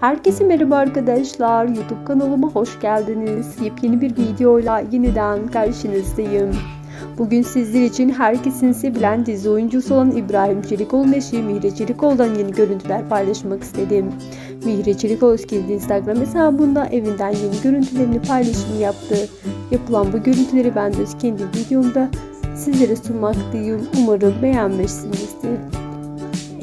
Herkese merhaba arkadaşlar. YouTube kanalıma hoş geldiniz. Yepyeni bir videoyla yeniden karşınızdayım. Bugün sizler için herkesin sevilen dizi oyuncusu olan İbrahim Çelikoğlu'nun eşi Mihre Çelikoğlu'dan yeni görüntüler paylaşmak istedim. Mihre Çelikoğlu kendi Instagram hesabında evinden yeni görüntülerini paylaşım yaptı. Yapılan bu görüntüleri ben de kendi videomda sizlere sunmaktayım. Umarım beğenmişsinizdir.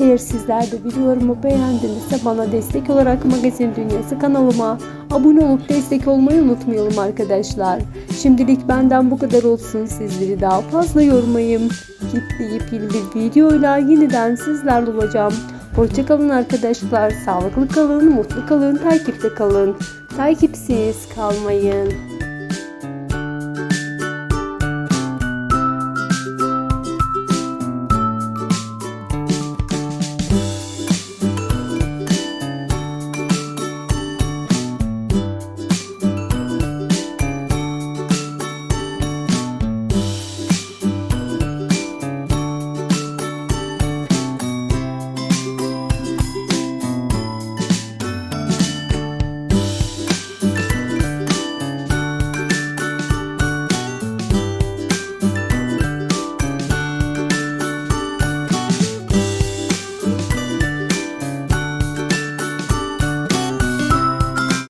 Eğer sizler de videolarımı beğendinizse bana destek olarak Magazin Dünyası kanalıma abone olup destek olmayı unutmayalım arkadaşlar. Şimdilik benden bu kadar olsun. Sizleri daha fazla yormayayım. Kitleyip yeni bir videoyla yeniden sizlerle olacağım. Hoşçakalın arkadaşlar. Sağlıklı kalın, mutlu kalın, takipte kalın. Takipsiz kalmayın.